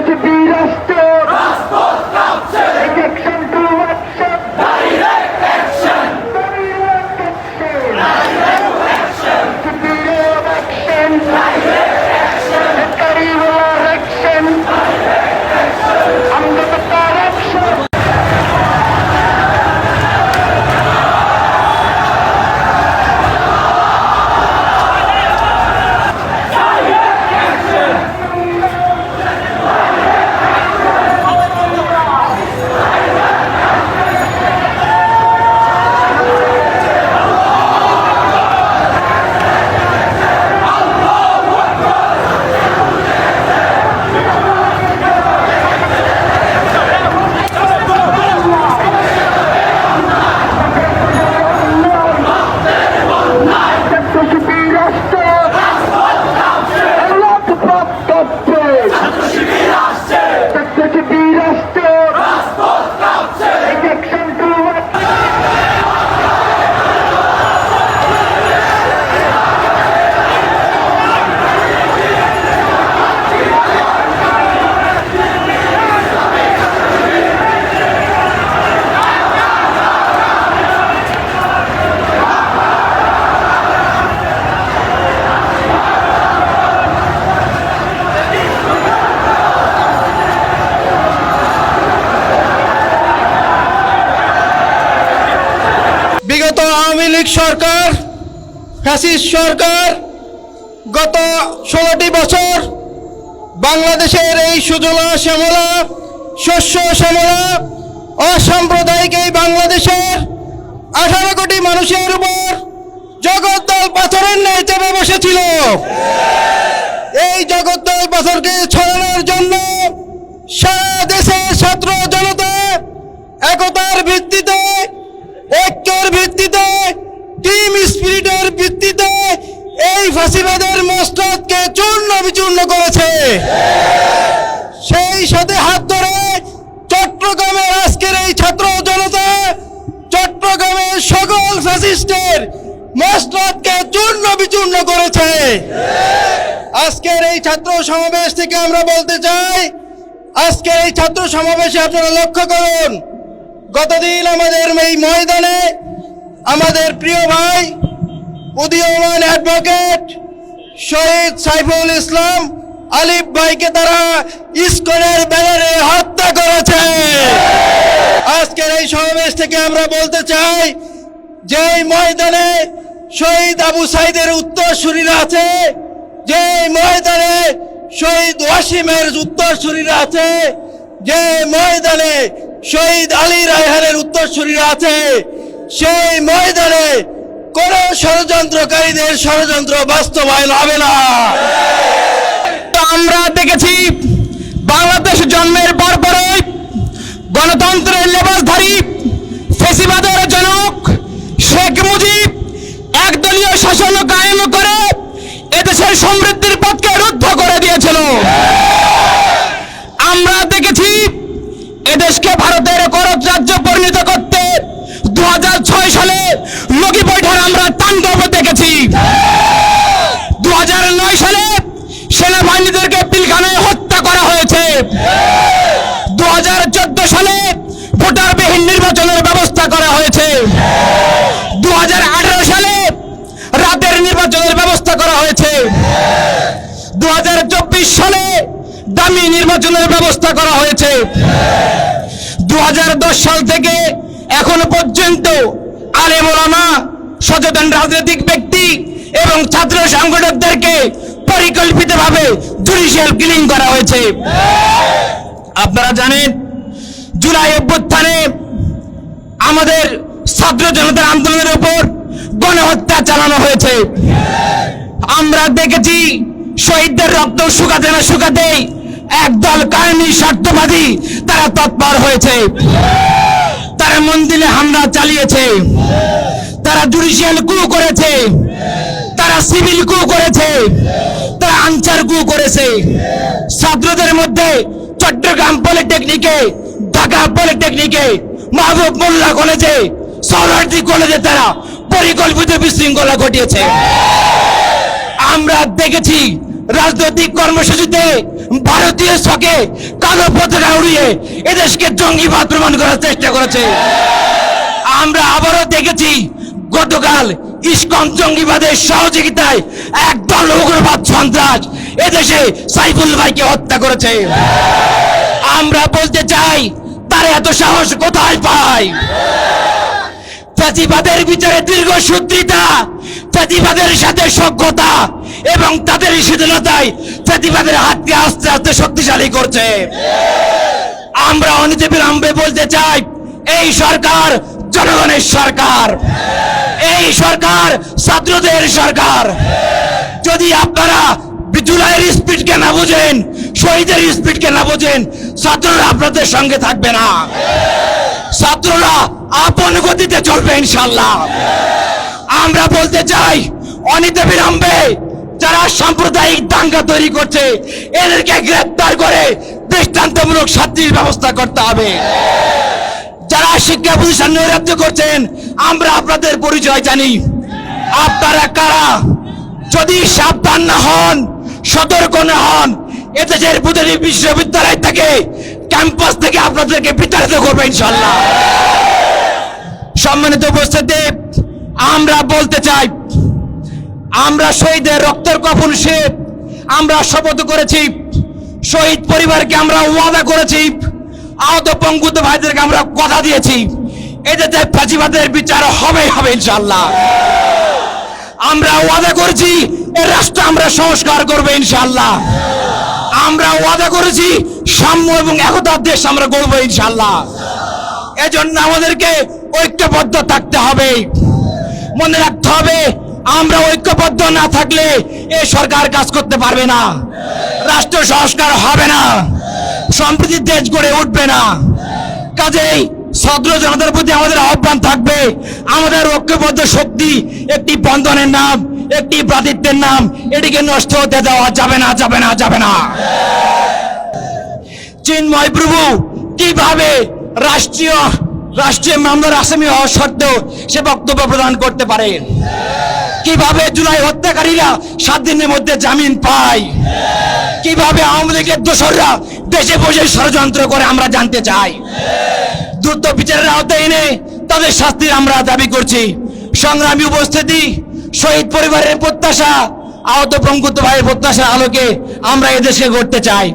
to be 자존심 Awami League সরকার, fascist সরকার গত ষোলোটি বছর বাংলাদেশের এই সুজলা শ্যামলা, শস্য শ্যামলা, অসাম্প্রদায়িক এই বাংলাদেশের আঠারো কোটি মানুষের উপর জগদ্দল পাথরের ন্যায় চেপে বসেছিল। এই জগদ্দল পাথরকে ছড়ানোর জন্য সারা দেশের ছাত্র জনতা একতার ভিত্তিতে, ঐক্যের ভিত্তিতে টিম স্পিরিটের ভিত্তিতে এই ফাঁসিবাদের মস্তদকে চূর্ণ বিচূর্ণ করেছে। সেই সাথে হাত ধরে চট্টগ্রামের আজকের এই ছাত্র জনতা, চট্টগ্রামের সকল ফ্যাসিস্টের মস্তদকে চূর্ণ বিচূর্ণ করেছে। আজকের এই ছাত্র সমাবেশ থেকে আমরা বলতে চাই, আজকের এই ছাত্র সমাবেশে আপনারা লক্ষ্য করুন, গতদিন আমাদের এই ময়দানে আমাদের প্রিয় ভাই উদীয়মান অ্যাডভোকেট শহীদ সাইফুল ইসলাম আলিফ ভাইকে তারা ইস্কনের ব্যানারে হত্যা করেছে। আজকের এই সমাবেশ থেকে আমরা বলতে চাই যে ময়দানে শহীদ আবু সাইদের উত্তরসূরিরা আছে যে ময়দানে শহীদ ওয়াসিমের উত্তরসূরিরা আছে যে ময়দানে শহীদ আলী রায়হানের উত্তরসূরিরা আছে, সেই ময়দানে কোন ষড়যন্ত্রকারীদের ষড়যন্ত্র বাস্তবায়ন হবে না। আমরা দেখেছি বাংলাদেশ জন্মের পর পরপরই গণতন্ত্রের লেবাসধারী ফেসিবাদের জনক শেখ মুজিব একদলীয় শাসন কায়েম করে এদেশের সমৃদ্ধির পথকে রুদ্ধ করে দিয়েছিল। আমরা দেখেছি এদেশকে ভারতের করজ রাজ্য পরিণত করতে দু সালে লগি বৈঠার আমরা তাণ্ডব দেখেছি দুহাজার নয় সালে সেনাবাহিনীদেরকে পিলখানায় হত্যা করা হয়েছে। দুহাজার চোদ্দ সালে ভোটারবিহীন নির্বাচনের ব্যবস্থা করা হয়েছে। দুহাজার আঠেরো সালে রাতের নির্বাচনের ব্যবস্থা করা হয়েছে। দুহাজার চব্বিশ সালে দামি নির্বাচনের ব্যবস্থা করা হয়েছে। দু হাজার দশ সাল থেকে এখনও পর্যন্ত আলেম ওলামা সচেতন রাজনৈতিক ব্যক্তি এবং ছাত্র সংগঠকদেরকে পরিকল্পিতভাবে জুডিশিয়াল কিলিং করা হয়েছে। আপনারা জানেন, জুলাই অভ্যুত্থানে আমাদের ছাত্র জনতার আন্দোলনের উপর গণহত্যা চালানো হয়েছে। আমরা দেখেছি শহীদদের রক্ত শুকাতে না শুকাতেই একদল কাহিনী স্বার্থবাদী তারা তৎপর হয়েছে। তারা মন্দিরে হামলা চালিয়েছে। তারা জুডিশিয়াল কু করেছে। তারা সিভিল কু করেছে। তারা আনসার কু করেছে। ছাত্রদের মধ্যে চট্টগ্রাম পলিটেকনিকে, ঢাকা পলিটেকনিকে, মাহবুব মোল্লা কলেজে সৌরার্দি কলেজে তারা পরিকল্পিত বিশৃঙ্খলা ঘটিয়েছে। আমরা দেখেছি রাজনৈতিক কর্মসূচিতে ভারতীয় ছকে কালো পতাকা উড়িয়ে এদেশকে জঙ্গিবাদ প্রমাণ করার চেষ্টা করেছে। আমরা আবারও দেখেছি গতকাল ইস্কন জঙ্গিবাদের সহযোগিতায় একদল উগ্রবাদ সন্ত্রাস এদেশে সাইফুল ভাইকে হত্যা করেছে। আমরা বলতে চাই, তার এত সাহস কোথায় পায়? ফ্যাসিবাদের বিচারে দীর্ঘ সূত্রিতা ফ্যাসিবাদের সাথে সভ্যতা এবং তাদের শীতলতায় ফ্যাসিবাদের হাতকে আস্তে আস্তে শক্তিশালী করছে। আমরা অনিতে বিলম্বে বলতে চাই, এই সরকার জনগণের সরকার। এই সরকার ছাত্রদের সরকার। যদি আপনারা জুলাইয়ের স্পিডকে না বোঝেন, শহীদের স্পিডকে না বোঝেন, ছাত্ররা আপনাদের সঙ্গে থাকবে না। ছাত্ররা আপন গতিতে চলবে ইনশাল্লাহ আমরা বলতে চাই, অনিতে বিলম্বে যারা সাম্প্রদায়িক দাঙ্গা তৈরি করছে, এদেরকে গ্রেপ্তার করে দৃষ্টান্তমূলক শাস্তির ব্যবস্থা করতে হবে। যারা শিক্ষা প্রতিষ্ঠান নৈরাজ্য করছেন, আমরা আপনাদের পরিচয় জানি। আপনারা কারা? যদি সাবধান না হন, সতর্ক না হন, এদেশের প্রতিটি বিশ্ববিদ্যালয় থেকে ক্যাম্পাস থেকে আপনাদেরকে বিতাড়িত করবে ইনশাল্লাহ সম্মানিত উপস্থিতি, আমরা বলতে চাই, আমরা শহীদের রক্তের কফন সে আমরা শপথ করেছি, শহীদ পরিবারকে আমরা ওয়াদা করেছি, আহত পঙ্গুত ভাইদেরকে আমরা কথা দিয়েছি। এদেরতে ফাঁসিবাদের বিচার হবে হবে ইনশাল্লাহ আমরা ওয়াদা করেছি, এ রাষ্ট্র আমরা সংস্কার করব ইনশাল্লাহ আমরা ওয়াদা করেছি সাম্য এবং একতার দেশ আমরা গড়বো ইনশাল্লাহ এজন্য আমাদেরকে ঐক্যবদ্ধ থাকতে হবে। মনে রাখতে হবে, আমরা ঐক্যবদ্ধ না থাকলে এ সরকার কাজ করতে পারবে না। রাষ্ট্র সংস্কার হবে না। সম্প্রীতির দেশ গড়ে উঠবে না। কাজেই সদ্র জনতার প্রতি আমাদের আহ্বান থাকবে। আমাদের ঐক্যবদ্ধ শক্তি একটি বন্ধনের নাম। একটি প্রাতিত্বের নাম, এটিকে নষ্ট হতে দেওয়া যাবে না যাবে না যাবে না। চিন্ময় প্রভু, কীভাবে রাষ্ট্রীয় রাষ্ট্রীয় মামলার আসামি হওয়া সত্ত্বেও সে বক্তব্য প্রদান করতে পারে? কীভাবে জুলাই হত্যাকারীরা সাত দিনের মধ্যে জামিন পায়? কীভাবে আওয়ামী লীগের দোসররা দেশে বসে ষড়যন্ত্র করে আমরা জানতে চাই? দ্রুত বিচারের আওতায় এনে তাদের শাস্তির আমরা দাবি করছি। সংগ্রামী উপস্থিতি শহীদ পরিবারের প্রত্যাশা আহত প্রঙ্কুত ভাইয়ের প্রত্যাশার আলোকে আমরা এদেশে গড়তে চাই।